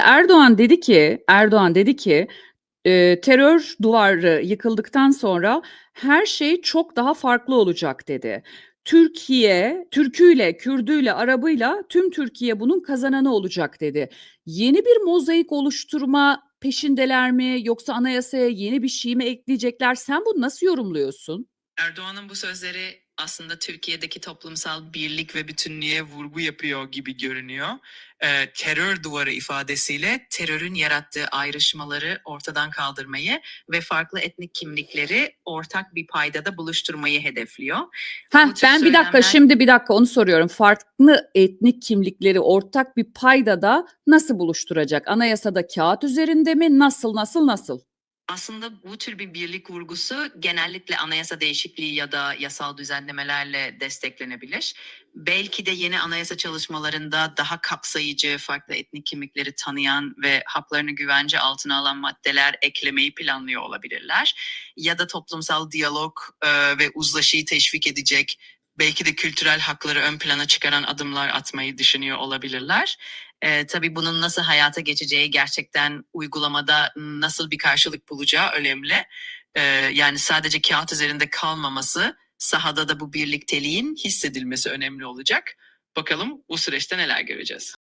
Erdoğan dedi ki Erdoğan dedi ki, eee, terör duvarı yıkıldıktan sonra her şey çok daha farklı olacak dedi. Türkiye, Türküyle, Kürdüyle, Arabıyla tüm Türkiye bunun kazananı olacak dedi. Yeni bir mozaik oluşturma peşindeler mi yoksa anayasaya yeni bir şey mi ekleyecekler? Sen bunu nasıl yorumluyorsun? Erdoğan'ın bu sözleri aslında Türkiye'deki toplumsal birlik ve bütünlüğe vurgu yapıyor gibi görünüyor. Ee, terör duvarı ifadesiyle terörün yarattığı ayrışmaları ortadan kaldırmayı ve farklı etnik kimlikleri ortak bir paydada buluşturmayı hedefliyor. Heh, ben bir dakika söylemler- şimdi bir dakika onu soruyorum. Farklı etnik kimlikleri ortak bir paydada nasıl buluşturacak? Anayasada kağıt üzerinde mi? Nasıl nasıl nasıl? Aslında bu tür bir birlik vurgusu genellikle anayasa değişikliği ya da yasal düzenlemelerle desteklenebilir. Belki de yeni anayasa çalışmalarında daha kapsayıcı, farklı etnik kimlikleri tanıyan ve haklarını güvence altına alan maddeler eklemeyi planlıyor olabilirler. Ya da toplumsal diyalog e, ve uzlaşıyı teşvik edecek, belki de kültürel hakları ön plana çıkaran adımlar atmayı düşünüyor olabilirler. Ee, tabii bunun nasıl hayata geçeceği gerçekten uygulamada nasıl bir karşılık bulacağı önemli. Ee, yani sadece kağıt üzerinde kalmaması, sahada da bu birlikteliğin hissedilmesi önemli olacak. Bakalım bu süreçte neler göreceğiz.